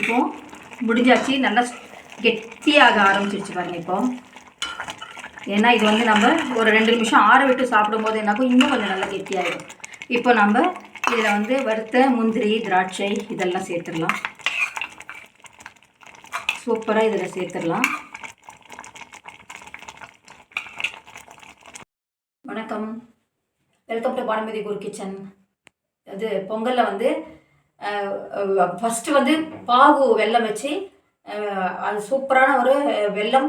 இப்போ முடிஞ்சாச்சு. நல்லா கெட்டியாக ஆரம்பிச்சிருச்சு பாருங்க இப்போ. ஏன்னா இது வந்து நம்ம ஒரு ரெண்டு நிமிஷம் ஆற விட்டு சாப்பிடும்போது என்னாக்கும் இன்னும் கொஞ்சம் நல்லா கெட்டியாகிடும் இப்போ நம்ம இதில் வந்து வறுத்த முந்திரி திராட்சை இதெல்லாம் சேர்த்துடலாம். சூப்பராக இதில் சேர்த்துடலாம். வணக்கம். Welcome to Bhanumathi Guru kitchen அது பொங்கலில் வந்து ஃபஸ்ட்டு வந்து பாகு வெல்லம் வச்சு அது சூப்பரான ஒரு வெல்லம்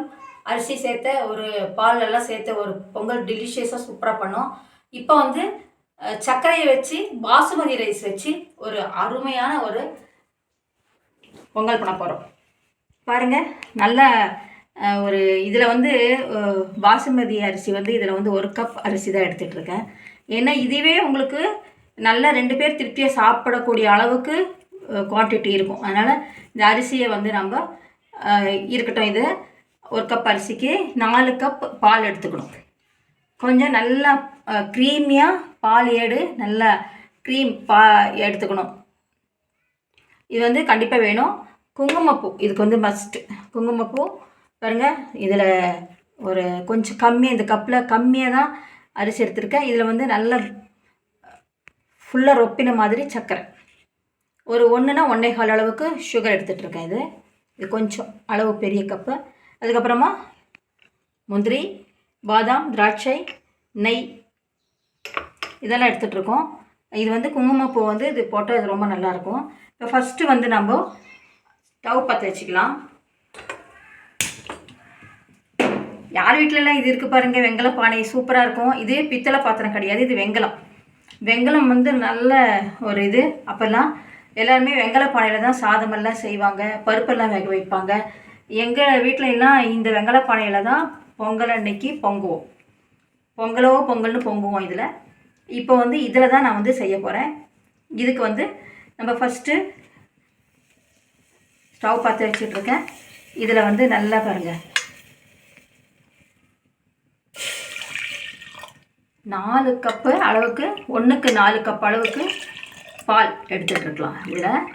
அரிசி சேர்த்த ஒரு பால் எல்லாம் சேர்த்த ஒரு பொங்கல் டெலிஷியஸாக சூப்பராக பண்ணோம். இப்போ வந்து சர்க்கரையை வச்சு பாசுமதி ரைஸ் வச்சு ஒரு அருமையான ஒரு பொங்கல் பண்ண போகிறோம் பாருங்க நல்ல ஒரு இதில் வந்து பாசுமதி அரிசி வந்து இதில் வந்து ஒரு கப் அரிசி தான் எடுத்துகிட்டு இருக்கேன். ஏன்னா இதுவே உங்களுக்கு நல்ல ரெண்டு பேர் திருப்தியாக சாப்பிடக்கூடிய அளவுக்கு குவான்டிட்டி இருக்கும். அதனால் இந்த அரிசியை வந்து நம்ம இருக்கட்டும் இது ஒரு கப் அரிசிக்கு நாலு கப் பால் எடுத்துக்கணும். கொஞ்சம் நல்லா க்ரீமியாக பால் ஏடு நல்லா க்ரீம் பா எடுத்துக்கணும். இது வந்து கண்டிப்பாக வேணும். குங்குமப்பூ இதுக்கு வந்து மஸ்ட்டு குங்குமப்பூ பாருங்கள் இதில் ஒரு கொஞ்சம் கம்மி இந்த கப்பில் கம்மியாக தான் அரிசி எடுத்திருக்கேன். இதில் வந்து நல்ல ஃபுல்லாக ரொப்பின மாதிரி சர்க்கரை ஒரு ஒன்றுனா ஒன்றே கால் அளவுக்கு சுகர் எடுத்துகிட்ருக்கேன் இது. இது கொஞ்சம் அளவு பெரிய கப்பு அதுக்கப்புறமா முந்திரி பாதாம் திராட்சை நெய் இதெல்லாம் எடுத்துகிட்ருக்கோம் இது வந்து குங்குமப்பூ வந்து இது போட்டால் இது ரொம்ப நல்லாயிருக்கும். இப்போ ஃபஸ்ட்டு வந்து நம்ம ஸ்டவ் பற்ற வச்சுக்கலாம். யார் வீட்டிலலாம் இது இருக்குது பாருங்கள் வெங்கல பானை சூப்பராக இருக்கும். இது பித்தளை பாத்திரம் கிடையாது இது வெங்கலம். வெங்கலம் வந்து நல்ல ஒரு இது. அப்போல்லாம் எல்லாருமே வெங்கல பானையில் தான் சாதமெல்லாம் செய்வாங்க பருப்பெல்லாம் வேக வைப்பாங்க. எங்கள் வீட்டிலலாம் இந்த வெங்கல பானையில் தான் பொங்கல் அன்னைக்கு பொங்குவோம். பொங்கலோ பொங்கல்னு பொங்குவோம் இதில். இப்போ வந்து இதில் தான் நான் வந்து செய்ய போகிறேன் இதுக்கு வந்து நம்ம ஃபஸ்ட்டு ஸ்டவ் பார்த்து வச்சுட்ருக்கேன் இதில் வந்து நல்லா பாருங்கள் நாலு கப்பு அளவுக்கு ஒன்றுக்கு நாலு கப் அளவுக்கு பால் எடுத்துட்டு இருக்கலாம் இதில்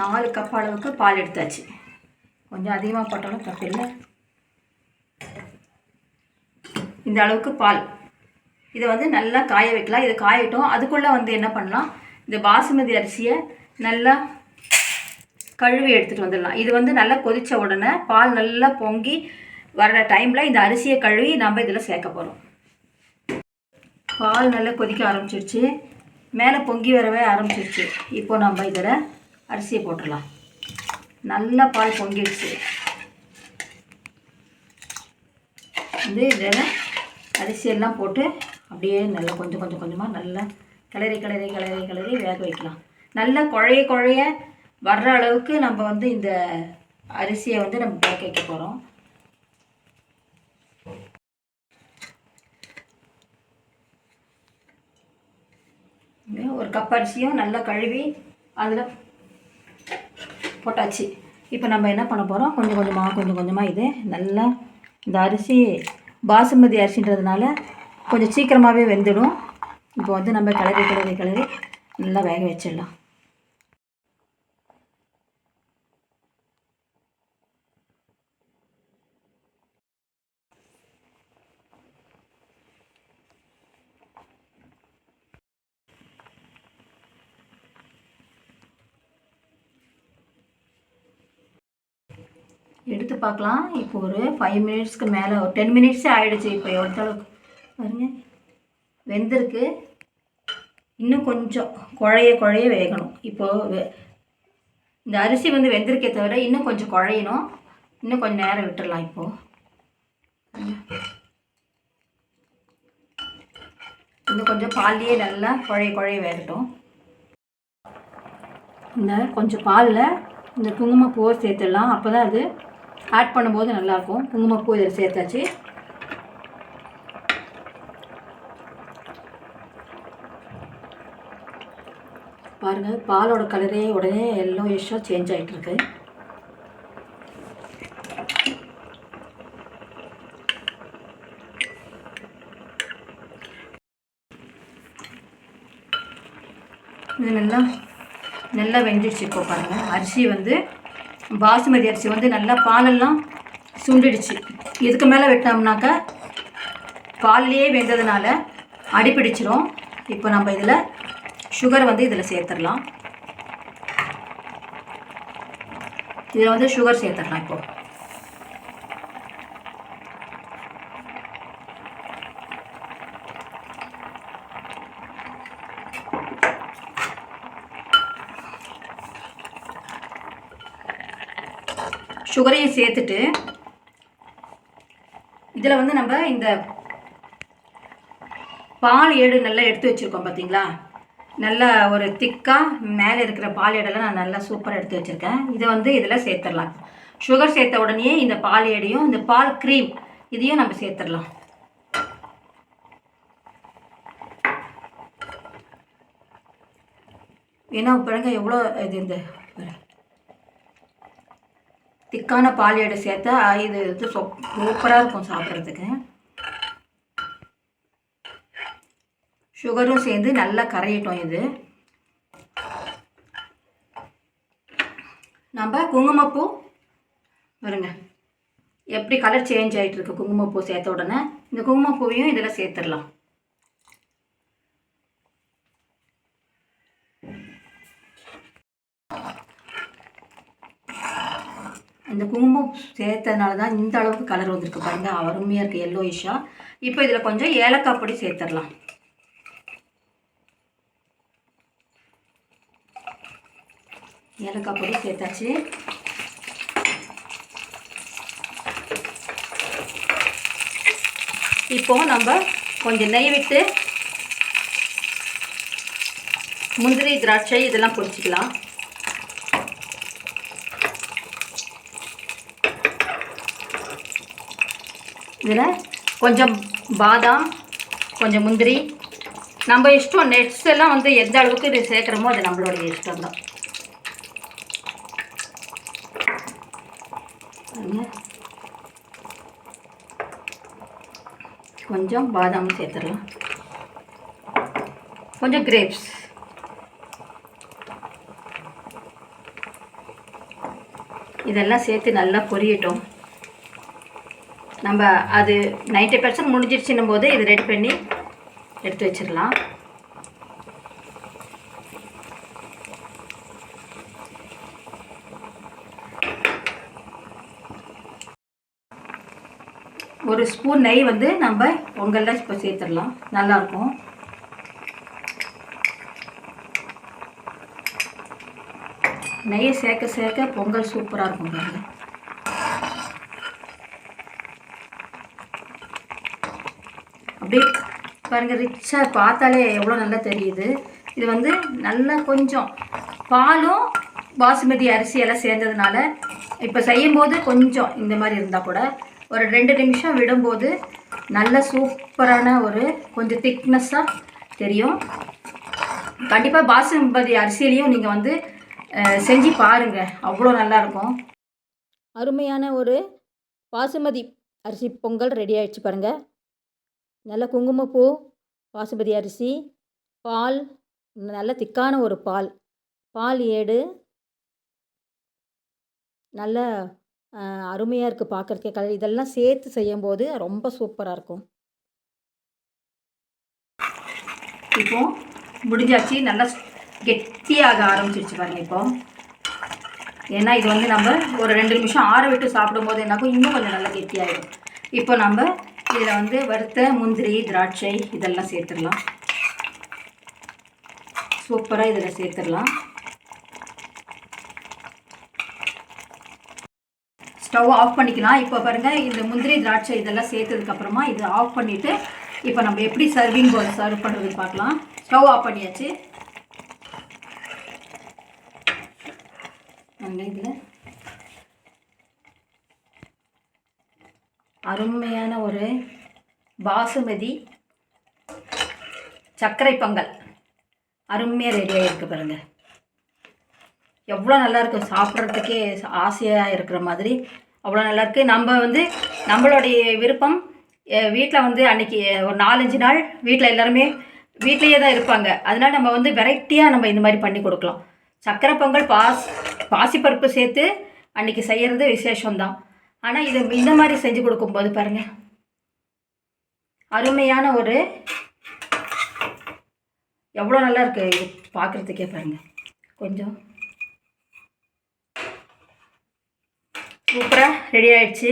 நாலு கப் அளவுக்கு பால் எடுத்தாச்சு. கொஞ்சம் அதிகமாக போட்டாலும் தப்பில்லை இந்த அளவுக்கு பால். இதை வந்து நல்லா காய வைக்கலாம். இதை காயட்டும். அதுக்குள்ளே வந்து என்ன பண்ணலாம்? இந்த பாசுமதி அரிசியை நல்லா கழுவி எடுத்துகிட்டு வந்துடலாம். இது வந்து நல்லா கொதித்த உடனே பால் நல்லா பொங்கி வர்ற டைமில் இந்த அரிசியை கழுவி நம்ம இதில் சேர்க்க போகிறோம் பால் நல்லா கொதிக்க ஆரம்பிச்சிருச்சு. மேலே பொங்கி வரவே ஆரம்பிச்சிருச்சு. இப்போ நம்ம இதில் அரிசியை போட்டுடலாம். நல்லா பால் பொங்கிடுச்சு வந்து இதில் அரிசியெல்லாம் போட்டு அப்படியே நல்லா கொஞ்சம் கொஞ்சம் கொஞ்சமாக நல்லா கிளறி கிளறி கிளறி கிளறி வேக வைக்கலாம். நல்லா குழைய குழைய வர்ற அளவுக்கு நம்ம வந்து இந்த அரிசியை வந்து நம்ம வேக வைக்க போகிறோம் ஒரு கப் அரிசியும் நல்லா கழுவி அதில் போட்டாச்சு. இப்போ நம்ம என்ன பண்ண போகிறோம் கொஞ்சம் கொஞ்சமாக கொஞ்சம் கொஞ்சமாக இது நல்லா இந்த அரிசி பாசுமதி அரிசின்றதுனால கொஞ்சம் சீக்கிரமாகவே வெந்துடும். இப்போ வந்து நம்ம கிளறி கிளறி கிளறி நல்லா வேக வச்சிடலாம். எடுத்து பார்க்கலாம். இப்போ ஒரு ஃபைவ் மினிட்ஸ்க்கு மேலே ஒரு டென் மினிட்ஸே ஆகிடுச்சு இப்போ எவ்வளோ அளவுக்கு? பாருங்க. வெந்திருக்கு. இன்னும் கொஞ்சம் குழைய குழைய வேகணும். இப்போது வெ- இந்த அரிசி வந்து வெந்திருக்கே தவிர இன்னும் கொஞ்சம் குழையணும். இன்னும் கொஞ்சம் நேரம் விட்டுடலாம் இப்போது இன்னும் கொஞ்சம் பால்லையே நல்லா குழைய குழைய வேகட்டும். இந்த கொஞ்சம் பாலில் இந்த குங்குமப்பூவை சேர்த்துடலாம். அப்போ தான் அது ஆட் பண்ணும்போது நல்லாயிருக்கும் குங்குமப்பூ இதில் சேர்த்தாச்சு. பாருங்கள் பாலோட கலரே உடனே எல்லோ இஷ்ஷாக சேஞ்ச் ஆகிட்டுருக்கு இது நல்லா நல்லா வெந்துடுச்சு இப்போ பாருங்கள் அரிசி வந்து பாசுமதி அரிசி வந்து நல்லா பாலெல்லாம் சுண்டிடுச்சு. இதுக்கு மேலே வெட்டினோம்னாக்கா பால்லையே வெந்ததுனால அடிப்பிடிச்சிரும். இப்போ நம்ம இதில் சுகர் வந்து இதில் சேர்த்துடலாம். இதில் வந்து சுகர் சேர்த்துடலாம் இப்போ. சுகரையும் சேர்த்துட்டு இதில் வந்து நம்ம இந்த பால் ஏடு நல்லா எடுத்து வச்சுருக்கோம் பார்த்தீங்களா நல்லா ஒரு திக்காக மேலே இருக்கிற பால் ஏடெல்லாம் நான் நல்லா சூப்பராக எடுத்து வச்சுருக்கேன். இதை வந்து இதில் சேர்த்துடலாம். சுகர் சேர்த்த உடனே இந்த பால் ஏடையும் இந்த பால் க்ரீம் இதையும் நம்ம சேர்த்துடலாம். ஏன்னா பாருங்க எவ்வளோ இது இந்த திக்கான பால் ஏடு சேர்த்தா இது இது சூப்பராக இருக்கும் சாப்பிட்றதுக்கு. சுகரும் சேர்ந்து நல்லா கரையிட்டோம் இது. நம்ம குங்குமப்பூ வருங்க எப்படி கலர் சேஞ்ச் ஆகிட்டு இருக்கு குங்குமப்பூ சேர்த்த உடனே. இந்த குங்குமப்பூவையும் இதில் சேர்த்துடலாம். இந்த குங்குமம் சேர்த்ததுனால தான் இந்த அளவுக்கு கலர் வந்திருக்கு பாருங்க. அருமையாக இருக்குது எல்லோயிஷாக இப்போ இதில் கொஞ்சம் ஏலக்காய் பொடி சேர்த்துடலாம் ஏலக்காய் பொடி சேர்த்தாச்சு. இப்போ நம்ம கொஞ்சம் நெய் விட்டு முந்திரி திராட்சை இதெல்லாம் பொடிச்சிக்கலாம். இதில் கொஞ்சம் பாதாம் கொஞ்சம் முந்திரி. நம்ம இஷ்டம் நெட்ஸ் எல்லாம் வந்து எந்த அளவுக்கு இது சேர்க்குறோமோ அது நம்மளுடைய இஷ்டம் தான். கொஞ்சம் பாதாம் சேர்த்துடலாம். கொஞ்சம் கிரேப்ஸ். இதெல்லாம் சேர்த்து நல்லா பொரியட்டும். நம்ம அது நைன்ட்டி பர்சன்ட் முடிஞ்சிருச்சுன்னும் போது இது ரெடி பண்ணி எடுத்து வச்சிடலாம். ஒரு ஸ்பூன் நெய் வந்து நம்ம பொங்கலில் இப்போ சேர்த்துடலாம். நல்லாயிருக்கும். நெய்யை சேர்க்க சேர்க்க பொங்கல் சூப்பராக இருக்கும் பாருங்கள் அப்படியே பாருங்கள் ரிச்சாக பார்த்தாலே எவ்வளோ நல்லா தெரியுது. இது வந்து நல்லா கொஞ்சம் பாலும் பாசுமதி அரிசி எல்லாம் சேர்ந்ததுனால இப்போ செய்யும்போது கொஞ்சம் இந்த மாதிரி இருந்தால் கூட ஒரு ரெண்டு நிமிஷம் விடும்போது நல்ல சூப்பரான ஒரு கொஞ்சம் திக்னஸ்ஸாக தெரியும். கண்டிப்பாக பாசுமதி அரிசியிலையும் நீங்கள் வந்து செஞ்சு பாருங்கள் அவ்வளோ நல்லாயிருக்கும் அருமையான ஒரு பாசுமதி அரிசி பொங்கல் ரெடி ஆகிடுச்சு பாருங்கள் நல்ல குங்குமப்பூ பாசுமதி அரிசி பால் நல்ல திக்கான ஒரு பால். பால் ஏடு. நல்ல அருமையாக இருக்குது பார்க்குறதுக்கே கலர் இதெல்லாம் சேர்த்து செய்யும்போது ரொம்ப சூப்பராக இருக்கும். இப்போ முடிஞ்சாச்சு. நல்லா கெட்டியாக ஆரம்பிச்சிருச்சு பாருங்க இப்போ. ஏன்னா இது வந்து நம்ம ஒரு ரெண்டு நிமிஷம் ஆற விட்டு சாப்பிடும்போது என்னாக்கும் இன்னும் கொஞ்சம் நல்லா கெட்டியாகிடும் இப்போ நம்ம இதில் வந்து வறுத்த முந்திரி திராட்சை இதெல்லாம் சேர்த்துடலாம். சூப்பராக இதில் சேர்த்துடலாம். ஸ்டவ் ஆஃப் பண்ணிக்கலாம். இப்போ பாருங்கள் இந்த முந்திரி திராட்சை இதெல்லாம் சேர்த்ததுக்கப்புறமா இதை ஆஃப் பண்ணிவிட்டு இப்போ நம்ம எப்படி சர்விங் போல் சர்வ் பண்ணுறதுன்னு பார்க்கலாம். ஸ்டவ் ஆஃப் பண்ணியாச்சு. நாங்கள் இதில். அருமையான ஒரு பாசுமதி சர்க்கரை பொங்கல். அருமையாக ரெடியாக இருக்குது பாருங்கள் எவ்வளோ நல்லா இருக்கும் சாப்பிட்றதுக்கே ஆசையாக இருக்கிற மாதிரி அவ்வளோ நல்லா இருக்குது நம்ம வந்து நம்மளுடைய விருப்பம் வீட்டில் வந்து அன்னைக்கு ஒரு நாலஞ்சு நாள் வீட்டில் எல்லாருமே வீட்லேயே தான் இருப்பாங்க. அதனால் நம்ம வந்து வெரைட்டியாக நம்ம இந்த மாதிரி பண்ணி கொடுக்கலாம். சக்கரை பொங்கல் பாஸ் பாசிப்பருப்பு சேர்த்து அன்றைக்கி செய்கிறது விசேஷம்தான். ஆனால் இது இந்த மாதிரி செஞ்சு கொடுக்கும்போது பாருங்கள் அருமையான ஒரு எவ்வளோ நல்லா இருக்குது இது பார்க்குறதுக்கே பாருங்கள் கொஞ்சம். சூப்பராக ரெடி ஆயிடுச்சு.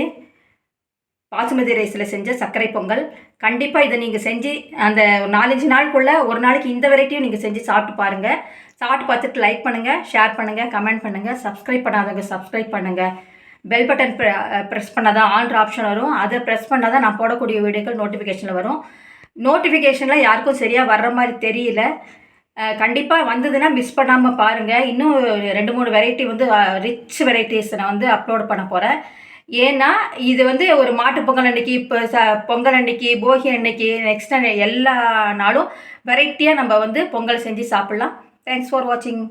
பாசுமதி ரைஸில் செஞ்ச சர்க்கரை பொங்கல். கண்டிப்பாக இதை நீங்கள் செஞ்சு அந்த ஒரு நாலஞ்சு நாளுக்குள்ளே ஒரு நாளைக்கு இந்த வெரைட்டியும் நீங்கள் செஞ்சு சாப்பிட்டு பாருங்கள் சாப்பிட்டு பார்த்துட்டு லைக் பண்ணுங்கள் ஷேர் பண்ணுங்கள் கமெண்ட் பண்ணுங்கள் சப்ஸ்கிரைப் பண்ணாதவங்க சப்ஸ்கிரைப் பண்ணுங்கள் பெல் பட்டன் ப்ரெஸ் பண்ணால் தான் ஆல்ட்ரு ஆப்ஷன் வரும். அதை ப்ரெஸ் பண்ணால் தான் நான் போடக்கூடிய வீடியோக்கள் நோட்டிஃபிகேஷனில் வரும். நோட்டிஃபிகேஷனில் யாருக்கும் சரியாக வர்ற மாதிரி தெரியல. கண்டிப்பாக வந்ததுன்னா மிஸ் பண்ணாமல் பாருங்கள் இன்னும் ரெண்டு மூணு வெரைட்டி வந்து ரிச் வெரைட்டிஸ் நான் வந்து அப்லோட் பண்ண போகிறேன் ஏன்னா இது வந்து ஒரு மாட்டு பொங்கல் அன்னைக்கு இப்போ ச பொங்கல் அன்னைக்கு போகி அன்னைக்கு நெக்ஸ்ட் எல்லா நாளும் வெரைட்டியாக நம்ம வந்து பொங்கல் செஞ்சு சாப்பிட்லாம். தேங்க்ஸ் ஃபார் வாட்சிங்